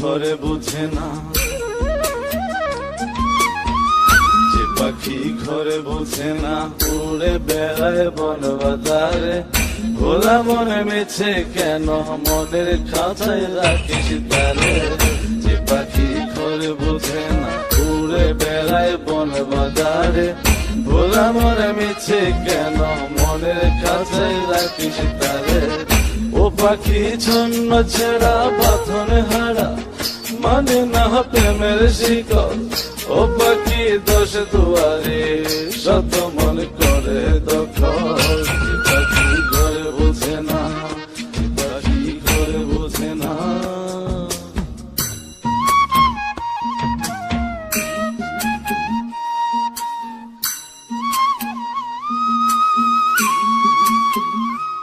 ঘরে বুঝে না। যে পাখি ঘরে বুঝে না, উড়ে বেড়ায় বন বাজারে ভোলা মনে মেছে কেন, মনের খাঁচায় রাখিস তারে। যে পাখি ঘরে বুঝে না, উড়ে বেড়ায় বন বাজারে ভোলা মনে মেছে কেন, মনের খাঁচায় রাখিস তারে। ও পাখি ছন্ন ছেড়া হারা মানে না প্রেমের শিকল। ও পাখি দশ দুয়ারে শত মনে